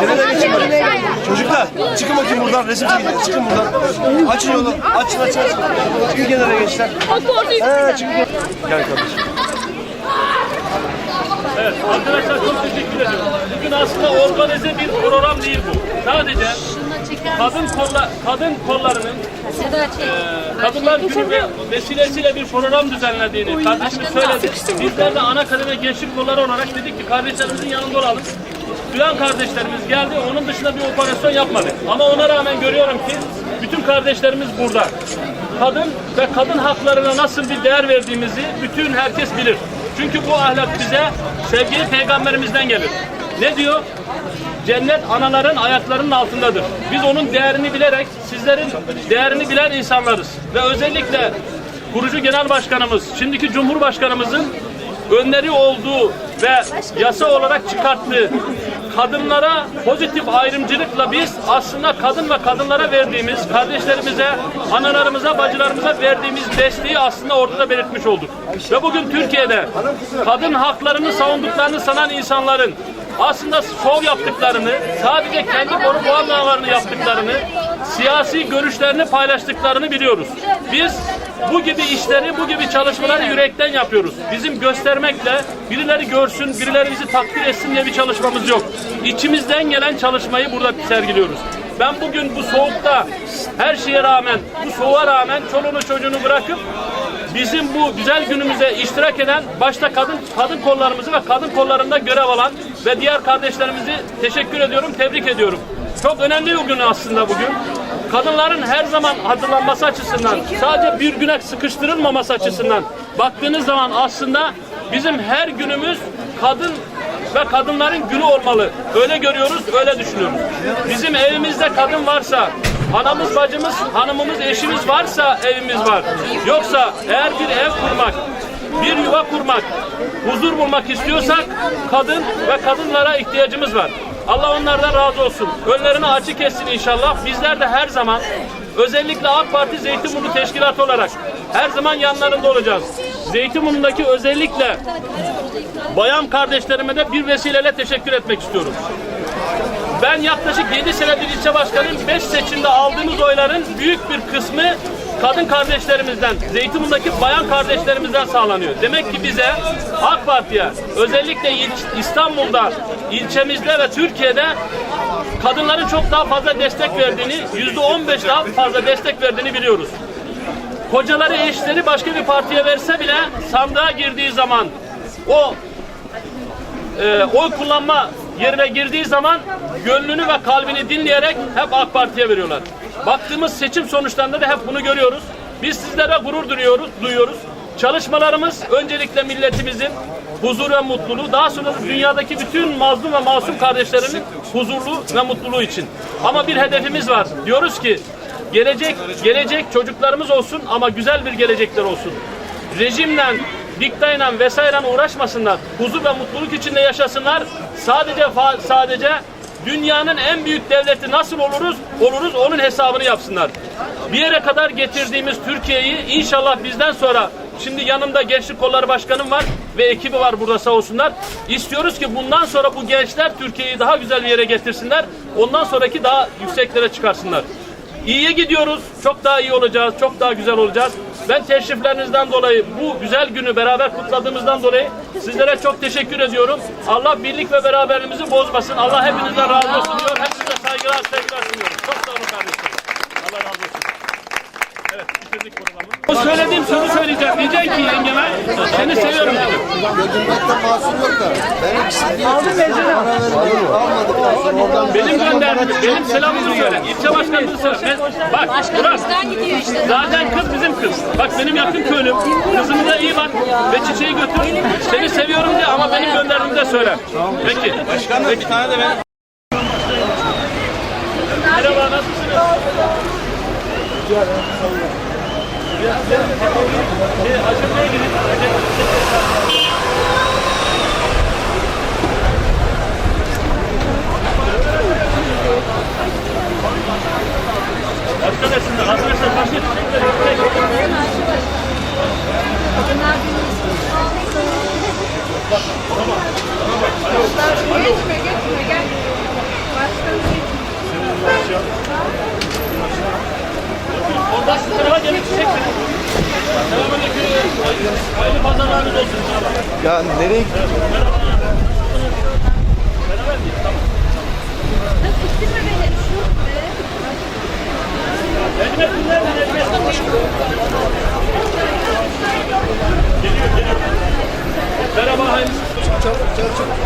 Nereye? Çocuklar çıkın bakayım buradan resim çekin. Çıkın buradan. Açın yolu. Açın açın açın. Bir kenara gençler. He çıkın. Gel kardeşim. Evet, arkadaşlar çok teşekkür ediyorum. Bugün aslında organize bir program değil bu. Sadece kadın kolla, kadın kollarının e, Kadınlar Günü ve vesilesiyle bir program düzenlediğini kardeşimiz söyledi. Bizler de ana kademe gençlik kolları olarak dedik ki kardeşlerimizin yanında olalım. Duyan kardeşlerimiz geldi, onun dışında bir operasyon yapmadık. Ama ona rağmen görüyorum ki bütün kardeşlerimiz burada. Kadın ve kadın haklarına nasıl bir değer verdiğimizi bütün herkes bilir. Çünkü bu ahlak bize sevgili peygamberimizden gelir. Ne diyor? Cennet anaların ayaklarının altındadır. Biz onun değerini bilerek sizlerin değerini bilen insanlarız. Ve özellikle kurucu genel başkanımız, şimdiki cumhurbaşkanımızın önderi olduğu ve yasa olarak çıkarttığı kadınlara pozitif ayrımcılıkla biz aslında kadın ve kadınlara verdiğimiz, kardeşlerimize, analarımıza, bacılarımıza verdiğimiz desteği aslında orada da belirtmiş olduk. Ve bugün Türkiye'de kadın haklarını savunduklarını sanan insanların aslında şov yaptıklarını, sadece kendi konu muammalarını yaptıklarını, siyasi görüşlerini paylaştıklarını biliyoruz. Biz bu gibi işleri, bu gibi çalışmaları yürekten yapıyoruz. Bizim göstermekle, birileri görsün, birileri bizi takdir etsin diye bir çalışmamız yok. İçimizden gelen çalışmayı burada sergiliyoruz. Ben bugün bu soğukta her şeye rağmen, bu soğuğa rağmen çoluğunu çocuğunu bırakıp bizim bu güzel günümüze iştirak eden başta kadın kadın kollarımızı ve kadın kollarında görev alan ve diğer kardeşlerimizi teşekkür ediyorum, tebrik ediyorum. Çok önemli bir gün aslında bugün. Kadınların her zaman hazırlanması açısından, sadece bir güne sıkıştırılmaması açısından baktığınız zaman aslında bizim her günümüz kadın ve kadınların günü olmalı. Öyle görüyoruz, öyle düşünüyoruz. Bizim evimizde kadın varsa, anamız, bacımız, hanımımız, eşimiz varsa evimiz var. Yoksa eğer bir ev kurmak, bir yuva kurmak, huzur bulmak istiyorsak kadın ve kadınlara ihtiyacımız var. Allah onlardan razı olsun. Önlerini açık etsin inşallah. Bizler de her zaman özellikle AK Parti Zeytinburnu Teşkilatı olarak her zaman yanlarında olacağız. Zeytinburnu'ndaki özellikle bayan kardeşlerime de bir vesileyle teşekkür etmek istiyorum. Ben yaklaşık 7 senedir ilçe başkanıyım. 5 seçimde aldığımız oyların büyük bir kısmı kadın kardeşlerimizden, Zeytinburnu'ndaki bayan kardeşlerimizden sağlanıyor. Demek ki bize AK Parti'ye özellikle İstanbul'da, ilçemizde ve Türkiye'de kadınların çok daha fazla destek verdiğini, yüzde 15 daha fazla destek verdiğini biliyoruz. Kocaları, eşleri başka bir partiye verse bile sandığa girdiği zaman o e, oy kullanma yerine girdiği zaman gönlünü ve kalbini dinleyerek hep AK Parti'ye veriyorlar. Baktığımız seçim sonuçlarında da hep bunu görüyoruz. Biz sizlere gurur duyuyoruz, duyuyoruz. Çalışmalarımız öncelikle milletimizin huzur ve mutluluğu, daha sonra da dünyadaki bütün mazlum ve masum kardeşlerimin huzurlu ve mutluluğu için. Ama bir hedefimiz var. Diyoruz ki gelecek gelecek çocuklarımız olsun ama güzel bir gelecekler olsun rejimle, diktayla vesaire uğraşmasınlar. Huzur ve mutluluk içinde yaşasınlar. Sadece sadece dünyanın en büyük devleti nasıl oluruz? Oluruz onun hesabını yapsınlar. Bir yere kadar getirdiğimiz Türkiye'yi inşallah bizden sonra Şimdi yanımda Gençlik Kolları Başkanım var ve ekibi var burada sağ olsunlar. İstiyoruz ki bundan sonra bu gençler Türkiye'yi daha güzel bir yere getirsinler. Ondan sonraki daha yükseklere çıkarsınlar. İyiye gidiyoruz. Çok daha iyi olacağız. Çok daha güzel olacağız. Ben teşriflerinizden dolayı bu güzel günü beraber kutladığımızdan dolayı sizlere çok teşekkür ediyorum. Allah birlik ve beraberliğimizi bozmasın. Allah hepinizden razı olsun diyor. Hepinize saygılar, sevgiler sunuyorum. Çok sağ olun kardeşlerim. Allah razı olsun. Evet, söylediğim sözü söyleyeceğim. Diyeceksin ki yengeme, seni seviyorum yok sonra oradan Benim gönderdim, benim selamımı söyle. İlçe başkanımızı söyle. Ben- Bak, işte. Zaten kız bizim kız. Bak benim yakın köylüm. Kızımı da iyi bak ve çiçeği götür. Seni seviyorum de ama benim gönderdiğimi de söyle. Peki. Başkanım bir tane de ben. Merhaba nasılsınız? Şey, Aşırıya gidin. Arkadaşlar, arkadaşlar başka çiçekler. Geçme geçme gel. Ya nereye gidiyorsun? Necmet dinler mi Necmet? Geliyor geliyor. Merhaba hayırlı. Çabuk çabuk çabuk.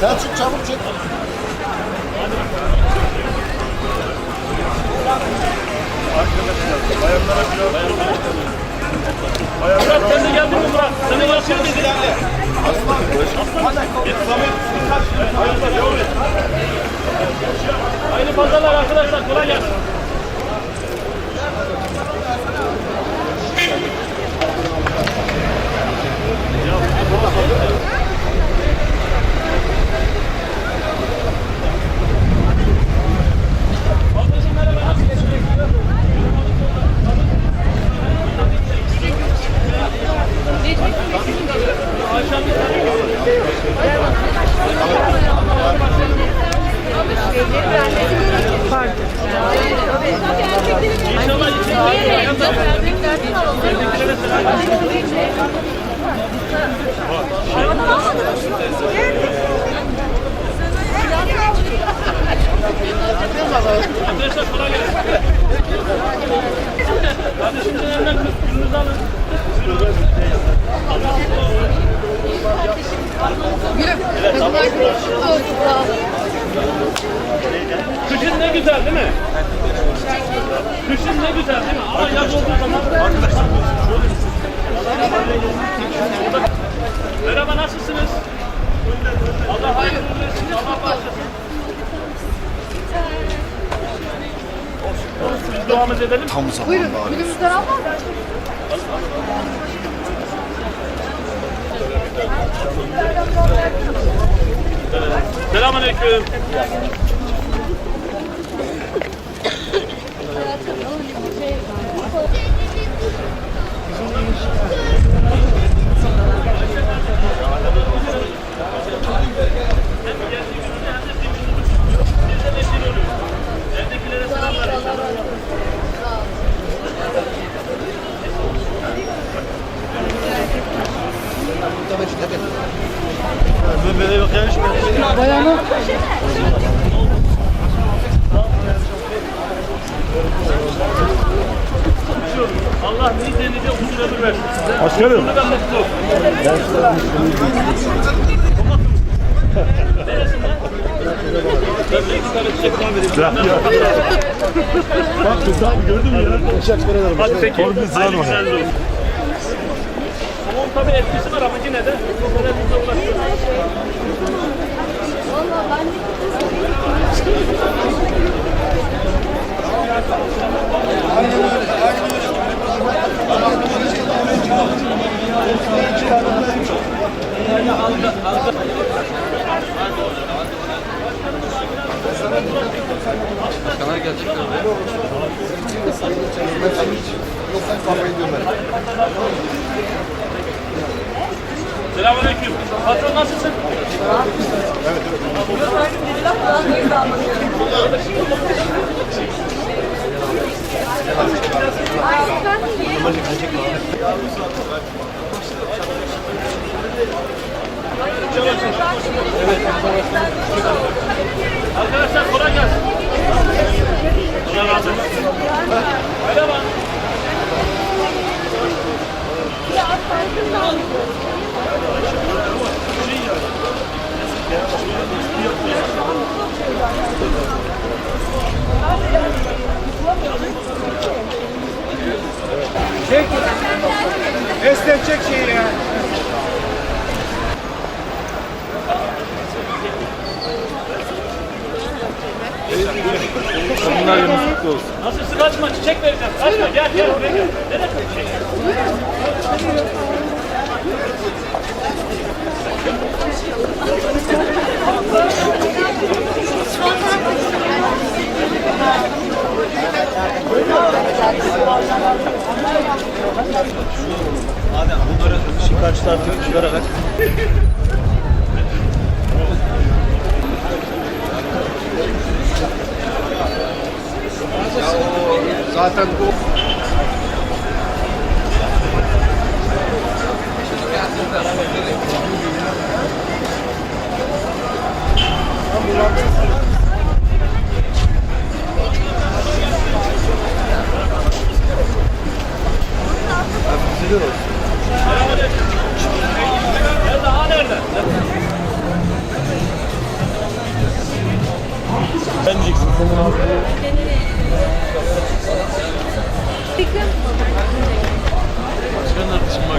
Selçuk çabuk çık. Murat sen de geldin mi Murat? Senin yaşın dedi. Hayırlı pazarlar arkadaşlar kolay gelsin. Ablacığım merhaba, nasılsın? Ayşe Alın. Kışın ne güzel değil mi? Kışın ne güzel değil mi? Ama yaz olduğu zaman... Merhaba nasılsınız? Allah hayırlı. Biz duamız edelim. Tam zamanında abi. Günümüzden almaz mı? Selamünaleyküm. Evdekilere selamlar. Böyle yok yani Allah niyetinize uzun ömür versin size. Başkanım. Ben? Ben Bak kız abi gördün mü ya? Hadi peki. Biz Hayırlı var. Onun tabii etkisi var ama yine de. Valla ben de Arkadaşlar kolay gelsin. Allah razı olsun. Merhaba. Esnetecek şeyi ya. Nasılsın? Kaçma çiçek vereceğim. Kaçma gel gel buraya gel. Nereye çiçek? Şu karşı tarafı çıkararak. Zaten bu Nerede? Ha nerede? Sen diyeceksin senin abi. Başkanlar şimdi bak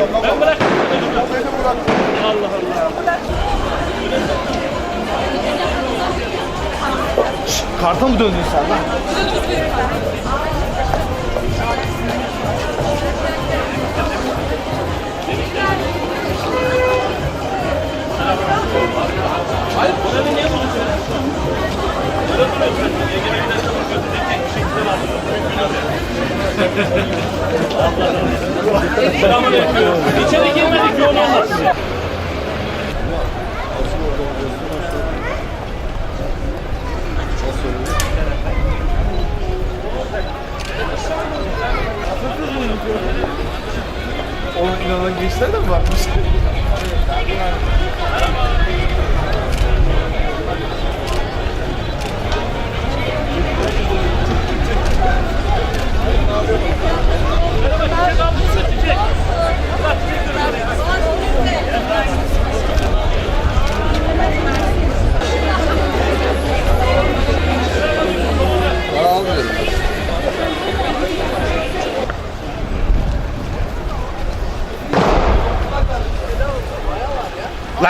Ben bıraktım. Allah Allah. Karta mı döndün sen lan? Morali niye bozuyorsun? Böyle duruyorsun. Ege Bey'den Selamünaleyküm. İçeri girmedik onu anlat. Onun inanan gençler de mi varmış?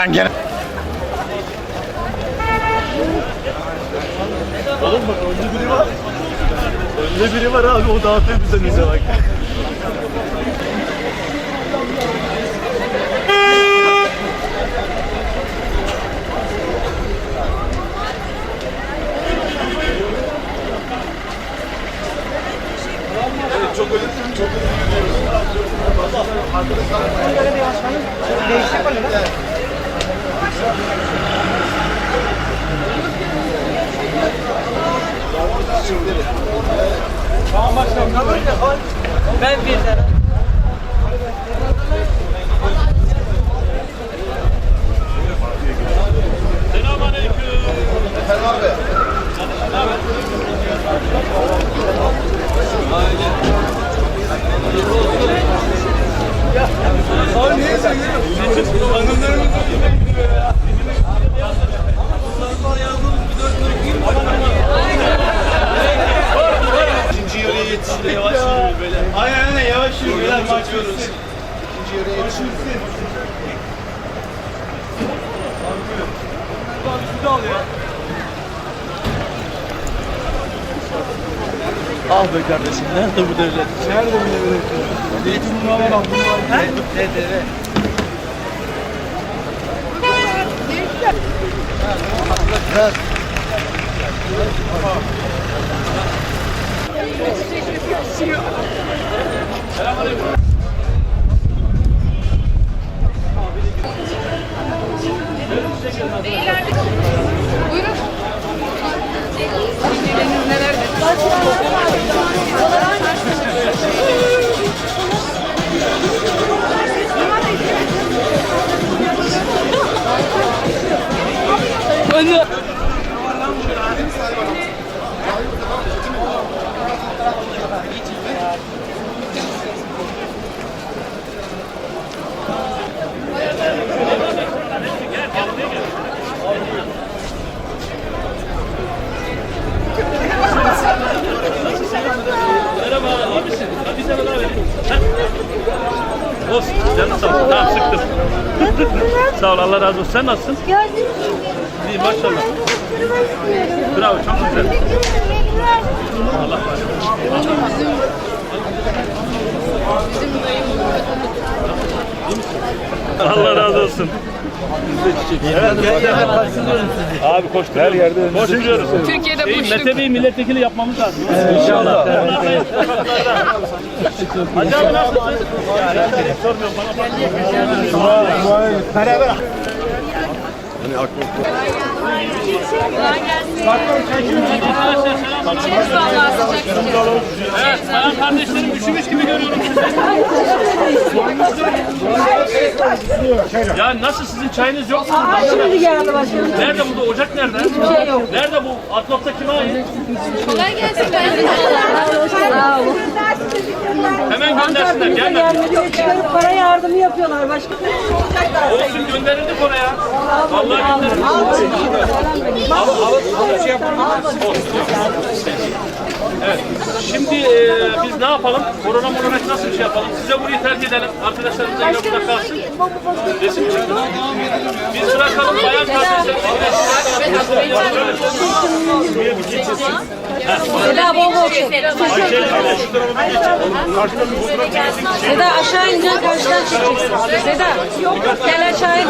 Lan gene. Oğlum bak önde biri var. Önde biri var abi o dağıtıyor bize bize bak. Selamünaleyküm. Efendim abi. İkinci yavaş yürüyor. Beyler maç İkinci yarıya yetişiyoruz. Ah be kardeşim nerede bu devlet? Nerede bu devlet? Eğitim bunlar var. Bunlar var. Ne deve? Buyurun. Merhaba, iyi misin? Hadi sana daha Canım sağ olsun. Tamam sıktım. sağ ol Allah razı olsun. Sen nasılsın? Gördüğünüz gibi. İyi maşallah. Bravo çok güzel. Allah razı olsun. Allah razı olsun. Abi koşturuyoruz. Her yerde koşturuyoruz. Türkiye'de boşluk. Mete Bey milletvekili yapmamız lazım. İnşallah. Hacı abi nasılsın? Sormuyorum bana. Beraber. Evet, bayan kardeşlerim üşümüş gibi görüyorum sizi. ya nasıl sizin çayınız yok mu? Şimdi geldi başkanım. Nerede burada? Ocak nerede? Hiçbir şey yok. Nerede bu? Atlopta kime ait? Kolay gelsin ben. Sağ olun. Hemen göndersinler. Gel. Yerlerine çıkarıp para yardımı yapıyorlar başkanım. Olsun gönderildik oraya. Vallahi gönderildik. Evet. Şimdi e, biz ne yapalım? Korona morona nasıl bir şey yapalım? Size burayı terk edelim. Arkadaşlarımız yine burada kalsın. Resim çıktı. Biz bırakalım bayan kardeşlerimizi. Seda bol bol çek. Seda aşağı ineceksin karşıdan çekeceksin. Seda gel aşağı in.